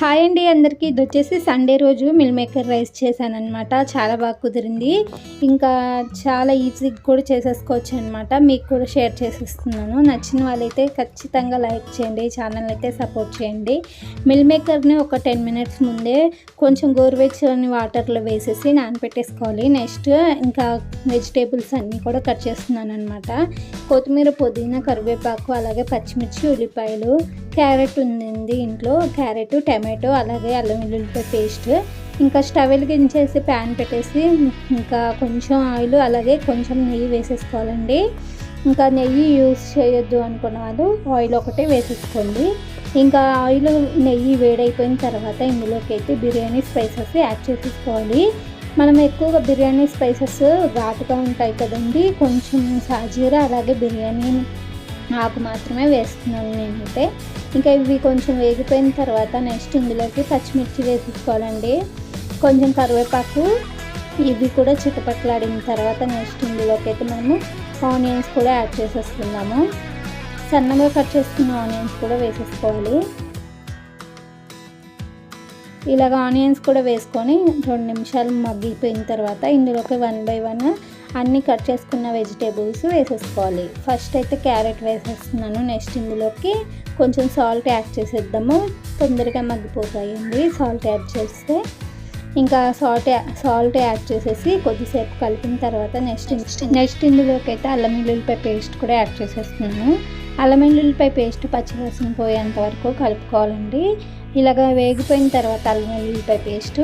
Hi అండి అందరికీ. ఇది వచ్చేసి సండే రోజు మిల్ మేకర్ రైస్ చేశానమాట చాలా బాగా కుదిరింది. ఇంకా చాలా ఈజీగా కూడా చేసేసుకోవచ్చు అనమాట మీకు కూడా షేర్ చేసేస్తున్నాను. నచ్చిన వాళ్ళైతే ఖచ్చితంగా లైక్ చేయండి. ఛానల్ అయితే సపోర్ట్ చేయండి. మిల్ మేకర్ని ఒక టెన్ మినిట్స్ ముందే కొంచెం గోరువెచ్చని వాటర్లో వేసేసి నానపెట్టేసుకోవాలి. నెక్స్ట్ ఇంకా వెజిటేబుల్స్ అన్నీ కూడా కట్ చేస్తున్నాను అనమాట కొత్తిమీర పుదీనా కరివేపాకు అలాగే పచ్చిమిర్చి ఉల్లిపాయలు క్యారెట్ ఉందండి ఇంట్లో. క్యారెట్ టమాటో అలాగే అల్లం వెల్లుల్లిపాయ పేస్ట్. ఇంకా స్టవ్ వెలిగించేసి ప్యాన్ పెట్టేసి ఇంకా కొంచెం ఆయిల్ అలాగే కొంచెం నెయ్యి వేసేసుకోవాలండి. ఇంకా నెయ్యి యూస్ చేయొద్దు అనుకున్న వాళ్ళు ఆయిల్ ఒకటే వేసేసుకోండి. ఇంకా ఆయిల్ నెయ్యి వేడైపోయిన తర్వాత ఇందులోకి అయితే బిర్యానీ స్పైసెస్ యాడ్ చేసేసుకోవాలి. మనం ఎక్కువగా బిర్యానీ స్పైసెస్ ఘాటుగా ఉంటాయి కదండి. కొంచెం సాజీరా అలాగే బిర్యానీ ఆకు మాత్రమే వేస్తున్నాను నేనైతే. ఇంకా ఇవి కొంచెం వేగిపోయిన తర్వాత నెక్స్ట్ ఇందులోకి పచ్చిమిర్చి వేసేసుకోవాలండి కొంచెం కరివేపాకు ఇవి కూడా చిటపట్లాడిన తర్వాత నెక్స్ట్ ఇందులోకి అయితే మనము ఆనియన్స్ కూడా యాడ్ చేసేసుకుందాము. సన్నగా కట్ చేసుకున్న ఆనియన్స్ కూడా వేసేసుకోవాలి. ఇలాగ ఆనియన్స్ కూడా వేసుకొని రెండు నిమిషాలు మగ్గిపోయిన తర్వాత ఇందులోకి వన్ బై వన్ అన్నీ కట్ చేసుకున్న వెజిటేబుల్స్ వేసేసుకోవాలి. ఫస్ట్ అయితే క్యారెట్ వేసేస్తున్నాను. నెక్స్ట్ ఇందులోకి కొంచెం సాల్ట్ యాడ్ చేసేద్దాము. తొందరగా మగ్గిపోతాయండి సాల్ట్ యాడ్ చేస్తే ఇంకా సాల్ట్ సాల్ట్ యాడ్ చేసేసి కొద్దిసేపు కలిపిన తర్వాత నెక్స్ట్ నెక్స్ట్ ఇందులోకి అయితే అల్లం వెల్లుల్లిపాయ పేస్ట్ కూడా యాడ్ చేసేస్తున్నాను. అల్లం వెల్లుల్లిపాయ పేస్ట్ పచ్చివాసన పోయేంత వరకు కలుపుకోవాలండి. ఇలాగ వేగిపోయిన తర్వాత అల్లం వెల్లుల్లిపాయ పేస్ట్.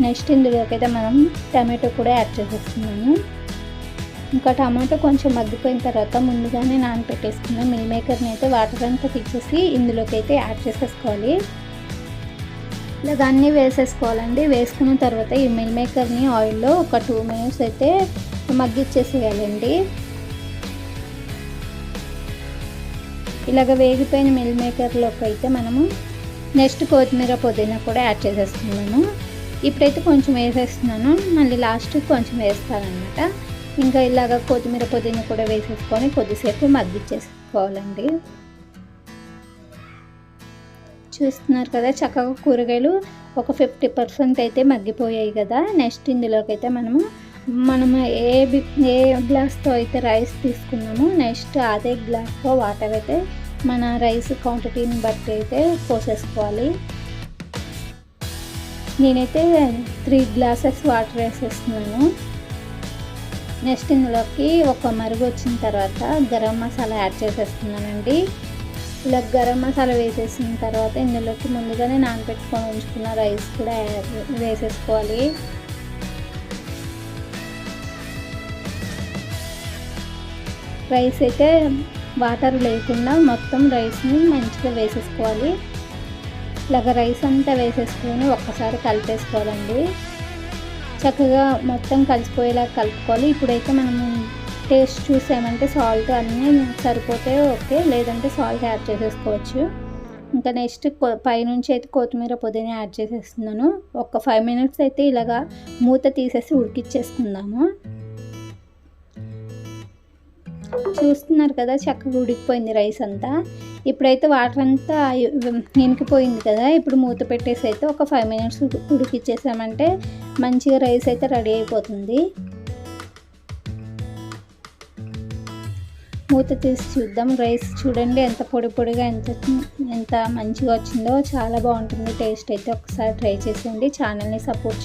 నెక్స్ట్ ఇందులోకి అయితే మనం టమాటో కూడా యాడ్ చేసేస్తున్నాను. ఇంకా టమాటో కొంచెం మగ్గిపోయిన తర్వాత ముందుగానే నానపెట్టేసుకున్న మిల్ మేకర్ని అయితే వాటర్ అంతా తీసేసి ఇందులోకి అయితే యాడ్ చేసేసుకోవాలి. ఇలాగ అన్నీ వేసేసుకోవాలండి. వేసుకున్న తర్వాత ఈ మిల్ మేకర్ని ఆయిల్లో ఒక టూ మినిట్స్ అయితే మగ్గిచ్చేసేయాలండి. ఇలాగ వేగిపోయిన మిల్ మేకర్లోకి అయితే మనము నెక్స్ట్ కొత్తిమీర పుదీనా కూడా యాడ్ చేసేస్తున్నాను. ఇప్పుడైతే కొంచెం వేసేస్తున్నాను. మళ్ళీ లాస్ట్ కొంచెం వేస్తానమాట ఇంకా ఇలాగ కొత్తిమీర పుదీనా కూడా వేసేసుకొని కొద్దిసేపు మగ్గిచ్చేసుకోవాలండి. చూస్తున్నారు కదా చక్కగా కూరగాయలు ఒక ఫిఫ్టీ పర్సెంట్ అయితే మగ్గిపోయాయి కదా. నెక్స్ట్ ఇందులోకి అయితే మనము మనము ఏ ఏ గ్లాస్తో అయితే రైస్ తీసుకున్నామో నెక్స్ట్ అదే గ్లాస్తో వాటర్ అయితే మన రైస్ క్వాంటిటీని బట్టి అయితే పోసేసుకోవాలి. నేనైతే త్రీ గ్లాసెస్ వాటర్ వేసేస్తున్నాను. నెక్స్ట్ ఇందులోకి ఒక మరుగు వచ్చిన తర్వాత గరం మసాలా యాడ్ చేసేస్తున్నానండి. ఇలా గరం మసాలా వేసేసిన తర్వాత ఇందులోకి ముందుగానే నానబెట్టుకొని ఉంచుకున్న రైస్ కూడా వేసేసుకోవాలి. రైస్ అయితే వాటర్ లేకుండా మొత్తం రైస్ని మంచిగా వేసేసుకోవాలి. ఇలాగ రైస్ అంతా వేసేసుకొని ఒక్కసారి కలిపేసుకోవాలండి. చక్కగా మొత్తం కలిసిపోయేలా కలుపుకోవాలి. ఇప్పుడైతే మనము టేస్ట్ చూసామంటే సాల్ట్ అన్నీ సరిపోతే ఓకే లేదంటే సాల్ట్ యాడ్ చేసేసుకోవచ్చు. ఇంకా నెక్స్ట్ పైనుంచి అయితే కొత్తిమీర పుదీనా యాడ్ చేసేస్తున్నాను. ఒక ఫైవ్ మినిట్స్ అయితే ఇలాగా మూత తీసేసి ఉడికిచ్చేసుకుందాము. చూస్తున్నారు కదా చక్కగా ఉడికిపోయింది రైస్ అంతా. ఇప్పుడైతే వాటర్ అంతా ఇనికిపోయింది కదా ఇప్పుడు మూత పెట్టేసి అయితే ఒక ఫైవ్ మినిట్స్ ఉడికిచ్చేసామంటే మంచిగా రైస్ అయితే రెడీ అయిపోతుంది. మూత తీసి చూద్దాం. రైస్ చూడండి ఎంత పొడి పొడిగా ఎంత ఎంత మంచిగా వచ్చిందో చాలా బాగుంటుంది. టేస్ట్ అయితే ఒకసారి ట్రై చేసేయండి ఛానల్ని సపోర్ట్